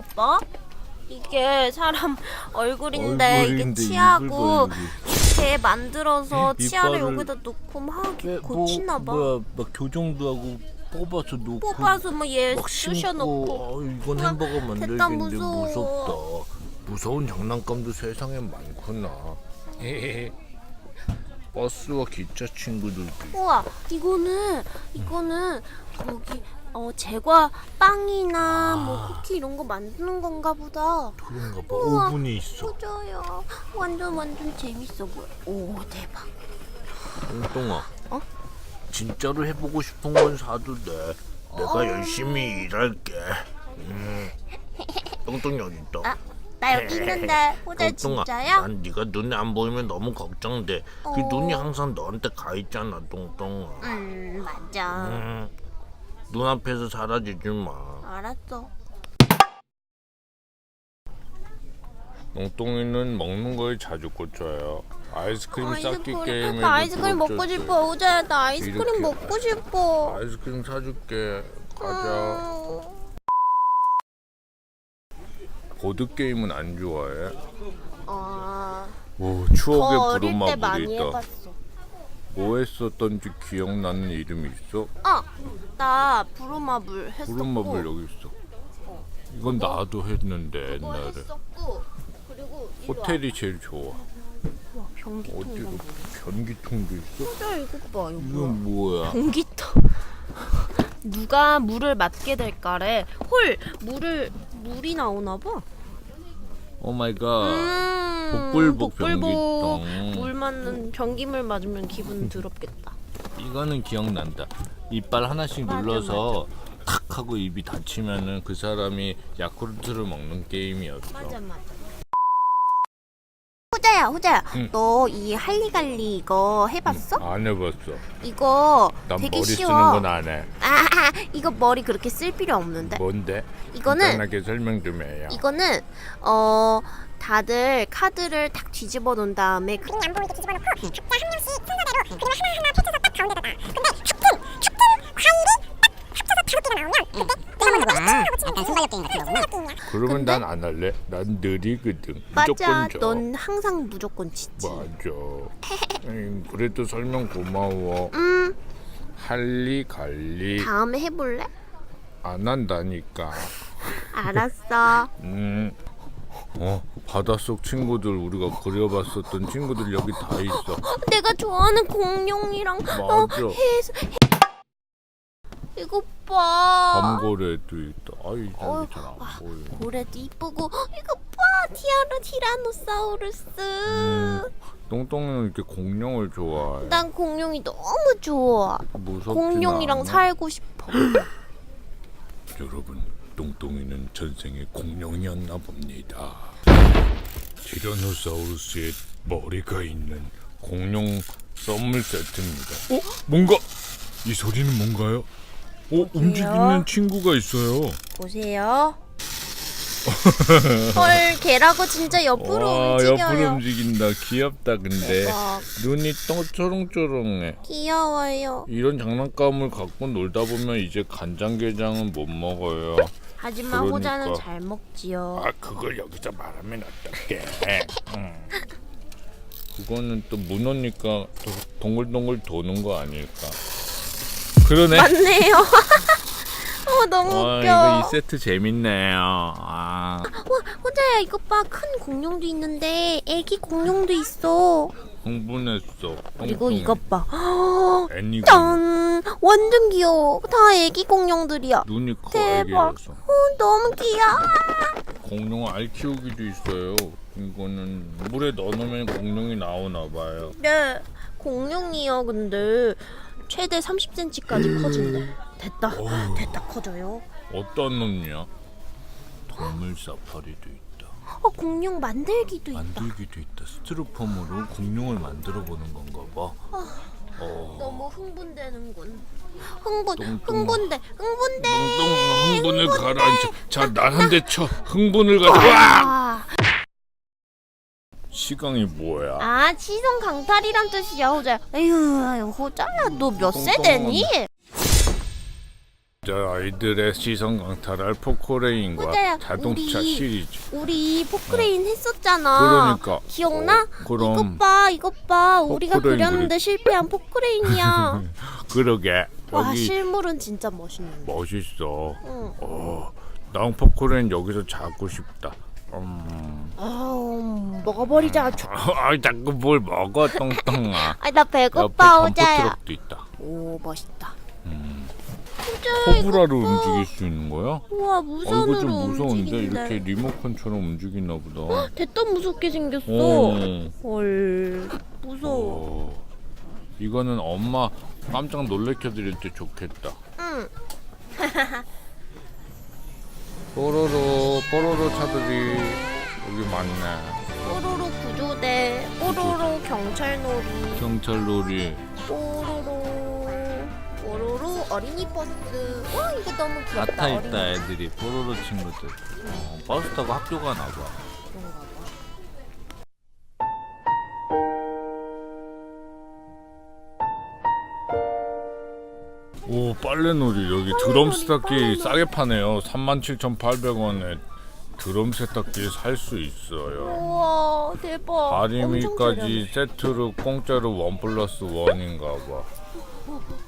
오빠? 이게 사람 얼굴인데, 얼굴인데 이게 치아고 이렇게 만들어서 치아를 여기다 놓고 막 이렇게 네, 뭐, 고치나 봐. 뭐야 막 교정도 하고 뽑아서 놓고 뽑아서 뭐얘 쑤셔놓고. 아, 이건 아, 햄버거 만들겠는데 무서워. 무섭다 무서운 장난감도 세상에 많구나 버스와 기차 친구들끼리 우와, 이거는 이거는 거기 어, 제과 빵이나 뭐 아. 쿠키 이런 거 만드는 건가 보다. 그런가 봐. 우와, 오븐이 있어. 맞아요. 완전 완전 재밌어 보여. 오, 대박. 똥똥아. 어? 진짜로 해보고 싶은 건 사도 돼. 내가 어. 열심히 일할게. 음. 똥똥 여기 있다. 아, 나 여기 있는데 호재 진짜야? 난 네가 눈에 안 보이면 너무 걱정돼. 그 어. 눈이 항상 너한테 가 있잖아, 똥똥아. 음, 맞아. 음. 눈앞에서 사라지지 마. 알았어. 농똥이는 먹는 걸 자주 꽂혀요. 아이스크림 아, 쌓기 게임에 아이스크림 먹고 싶어. 우자야, 나 아이스크림 먹고 싶어. 아이스크림 사줄게. 가자. 아. 보드 게임은 안 좋아해. 아, 오, 추억의 부르마블이 때 많이 해봤어. 뭐 했었던지 기억나는 이름이 있어? 어, 나 부루마블 했었고. 구름마블 여기 있어. 어. 이건 나도 했는데 옛날에. 그리고 호텔이 제일 좋아. 와, 어디로 변기통도 있어? 진짜 이것 봐. 이거 이건 뭐야? 변기통. 누가 물을 맞게 될까래. 헐, 물을 물이 나오나 봐. 오 마이 갓. 음, 복불복 복불복. 변기통. 맞는 변기물 맞으면 기분 음. 더럽겠다. 이거는 기억난다. 이빨 하나씩 맞아, 눌러서 탁 하고 입이 다치면은 그 사람이 야쿠르트를 먹는 게임이었어. 맞아 맞아. 호자야 호자야 응. 너 이 할리갈리 이거 해봤어? 안 해봤어. 이거 난 되게 머리 쓰는 건안 해. 아 이거 머리 그렇게 쓸 필요 없는데. 뭔데? 이거는 간단하게 설명 좀 해요. 이거는 어 다들 카드를 딱 뒤집어 놓은 다음에 그림이 안 보이게 뒤집어 놓고 각자 한 명씩 순서대로 그림을 하나하나 펼쳐서 딱 가운데다 놔. 근데 같은 같은 과일이 딱 합쳐서 다섯 개가 나오면 그때 내가 아, 약간 순발력적인 같은 아, 거구나. 그러면 난 안 할래. 난 느리거든. 맞아. 무조건 넌 항상 무조건 지지. 맞아. 그래도 설명 고마워. 음 할리 갈리 다음에 해볼래? 안 한다니까. 알았어. 음. 어, 바닷속 친구들 우리가 그려봤었던 친구들 여기 다 있어. 어, 내가 좋아하는 공룡이랑 어, 맞아. 해서 해- 이거 봐. 범고래도 있다. 아이 잘안 보여. 고래도 이쁘고 어, 이거 봐. 티아라 티라노사우루스. 음. 똥똥이는 이렇게 공룡을 좋아해. 난 공룡이 너무 좋아. 무섭 공룡이랑 살고 싶어. 여러분, 똥똥이는 전생에 공룡이었나 봅니다. 티라노사우루스의 머리가 있는 공룡 선물 세트입니다. 어? 뭔가 이 소리는 뭔가요? 어, 움직이는 친구가 있어요. 보세요. 헐 개라고 진짜 옆으로 와, 움직여요. 옆으로 움직인다. 귀엽다 근데 대박. 눈이 또 초롱초롱해. 귀여워요. 이런 장난감을 갖고 놀다 보면 이제 간장게장은 못 먹어요. 하지만 그러니까. 호자는 잘 먹지요. 아 그걸 여기서 말하면 어떡해. 응. 그거는 또 문어니까 도- 동글동글 도는 거 아닐까. 그러네. 맞네요. 어 너무 어, 이거 웃겨. 세트 재밌네요. 아, 어, 와, 호자야 이거 봐. 큰 공룡도 있는데 애기 공룡도 있어. 흥분했어. 그리고 이것 봐. 애니 짠! 완전 귀여워. 다 애기 공룡들이야. 눈이 커 대박. 어, 너무 귀여워. 공룡 알 키우기도 있어요. 이거는 물에 넣어놓으면 공룡이 나오나 봐요. 네. 공룡이야 근데 최대 30cm까지 커진대. 됐다 어우. 됐다 커져요 어떤 놈이야? 동물 사파리도 있다. 어 공룡 만들기도 있다 만들기도 있다. 스티로폼으로 공룡을 만들어 보는 건가 봐. 아, 어. 너무 흥분되는군 흥분 똥똥. 흥분돼 흥분돼 똥 흥분을 가라앉혀. 자, 난 한 대 쳐. 흥분을 가라. 아. 시강이 뭐야? 아 시선 강탈이란 뜻이야 호자. 에휴 호자야 너 몇 똥똥한 세대니? 자 아이들의 시선 강탈할 포코레인과 맞아요. 자동차 우리- 시리즈. 우리 포크레인 했었잖아. 그러니까. 기억나? 어, 그럼. 이것 봐, 이것 봐. 우리가 포크레인 그렸는데 실패한 포크레인이야. 그러게 와, 여기 실물은 진짜 멋있는데. 멋있어. 응. 어, 난 포코레인 여기서 잡고 싶다. 음. 아우, 먹어버리자. 조- 아, 자꾸 뭘 먹어, 똥똥아. 아, 나 옆에 배고파, 오자야. 트럭도 있다. 오, 멋있다. 음. 코브라로 봐. 움직일 수 있는 거야? 우와, 어, 무선으로 이거 좀 무서운데 움직인대. 이렇게 리모컨처럼 움직이나 보다. 됐다 무섭게 생겼어. 어. 헐, 무서워. 어. 이거는 엄마 깜짝 놀래켜 드릴 때 좋겠다. 응. 뽀로로 뽀로로 차들이 여기 많네. 뽀로로 구조대, 뽀로로 경찰놀이, 경찰놀이. 뽀로로, 뽀로로 어린이 버스. 와, 이거 너무 귀엽다. 있다 어린이 애들이 뽀로로 친구들. 어, 버스 타고 학교 가나 봐. 그런가 봐. 오 빨래놀이 여기 드럼 세탁기 싸게 파네요. 37,800원에 드럼 세탁기 살 수 있어요. 우와, 대박. 엄청 다리미까지. 세트로 공짜로 원 플러스 원인가 봐.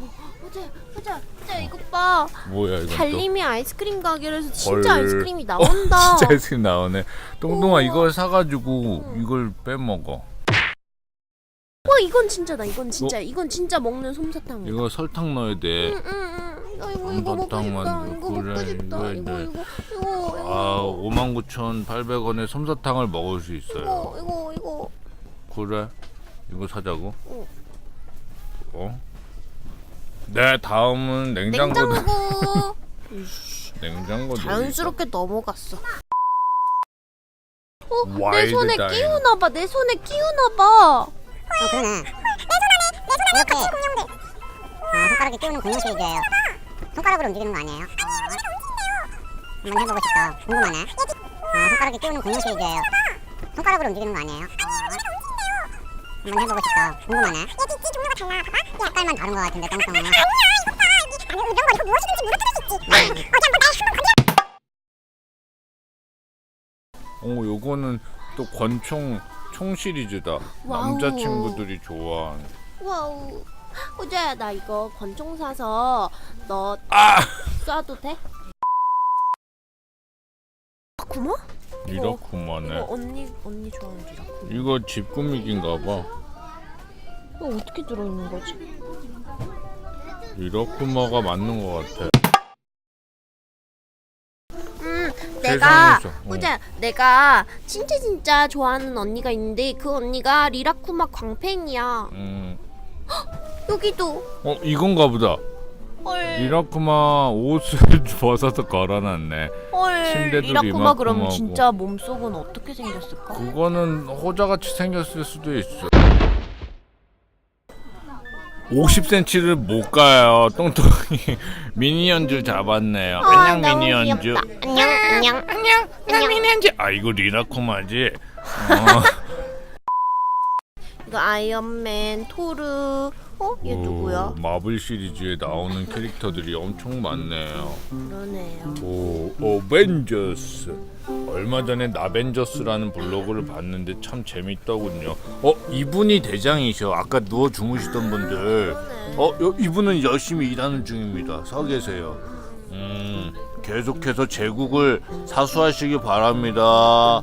보자, 보자, 보자, 이거 봐. 뭐야 이건 또? 달림이 아이스크림 가게에서 진짜 헐. 아이스크림이 나온다. 진짜 아이스크림 나오네. 똥똥아 우와. 이걸 사가지고 이걸 빼먹어. 와, 이건 진짜다. 이건 진짜. 이건 진짜 먹는 솜사탕. 이거 설탕 넣어야 돼. 응, 응, 응. 야, 이거 이거 먹고 솜사탕 싶다. 이거 먹고 그래, 싶다. 이거 이거 이제. 이거 이거 이거 아 59,800원에 솜사탕을 먹을 수 이거 있어요. 이거 이거 그래? 이거 사자고? 응. 어? 네 다음은 냉장고. 냉장고. 냉장고 자연스럽게 넘어갔어. 어, 내 손에 다이너. 끼우나 봐. 내 손에 끼우나 봐. 어 그러네. 내손 안에 내손 안에 같이 공룡들. 아 손가락에 끼우는 공룡 시리즈예요. 손가락으로 움직이는 거 아니에요? 한번 해보고 싶다. 궁금하네. 아 손가락에 끼우는 공룡 시리즈예요. 손가락으로 움직이는 거 아니에요? 한번 해보고 싶다. 궁금하네 종류가 달라 봐봐 얘 색깔만 다른 거 같은데 똥똥은 아니야 이거 봐 이게 아니 이런 거 이거 무엇이든지 물어뜯을 수 있지 어디 한번 나 한번 어 요거는 또 권총 총 시리즈다 와우. 남자친구들이 좋아하는 와우. 호자야 나 이거 권총 사서 너 아! 쏴도 돼? 아, 구마? 리라쿠마네 이거 언니 언니 좋아하는 리라쿠마. 이거 집 꾸미기인가 봐 이거 어떻게 들어있는 거지? 리라쿠마가 맞는 것 같아 음, 내가 세상에서, 어. 호자 내가 진짜 진짜 좋아하는 언니가 있는데 그 언니가 리라쿠마 광팬이야. 음. 여기도 어 이건가 보다 헐. 리라쿠마 옷을 벗어서 걸어놨네 헐. 침대도 리라쿠마 그럼 리마쿠마고. 진짜 몸속은 어떻게 생겼을까? 그거는 호자같이 생겼을 수도 있어 50cm를 못 가요. 똥똥이 미니언즈 잡았네요. 아, 안녕 너무 미니언즈. 귀엽다. 안녕. 안녕 안녕 나 미니언즈. 아 이거 리라쿠마지. 어. 이거 아이언맨, 토르. 어? 얘 누구야? 오, 마블 시리즈에 나오는 캐릭터들이 엄청 많네요 그러네요. 오 어벤져스 얼마 전에 나벤져스라는 블로그를 봤는데 참 재밌더군요 어 이분이 대장이셔 아까 누워 주무시던 분들 어 여, 이분은 열심히 일하는 중입니다 서 계세요 음 계속해서 제국을 사수하시기 바랍니다